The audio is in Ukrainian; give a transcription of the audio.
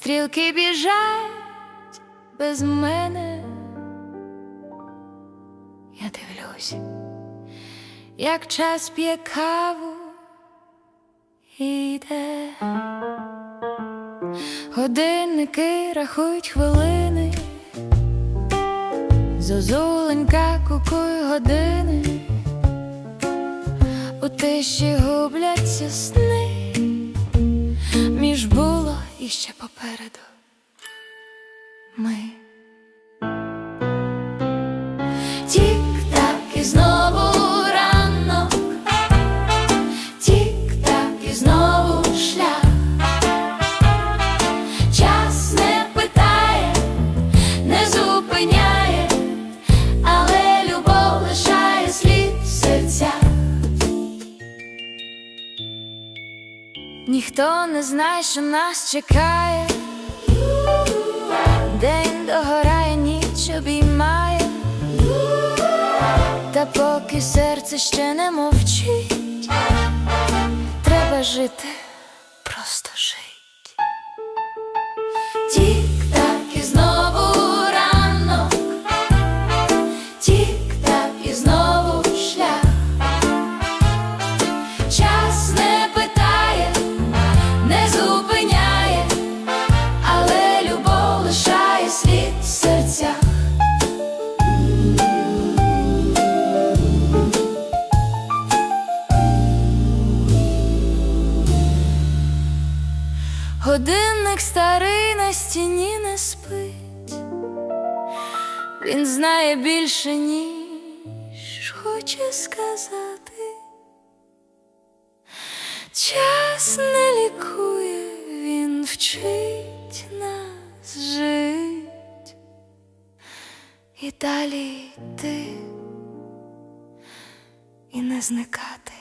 стрілки біжать без мене. Я дивлюсь, як час п'є каву і. Годинники рахують хвилини, зозуленька кукує години, у тиші губляться сни, було і ще попереду ми. Ніхто не знає, що нас чекає. День догорає, ніч обіймає. Та поки серце ще не мовчить, треба жити, просто жить. Годинник старий на стіні не спить, він знає більше, ніж хоче сказати. Час не лікує, він вчить нас жить і далі йти і не зникати.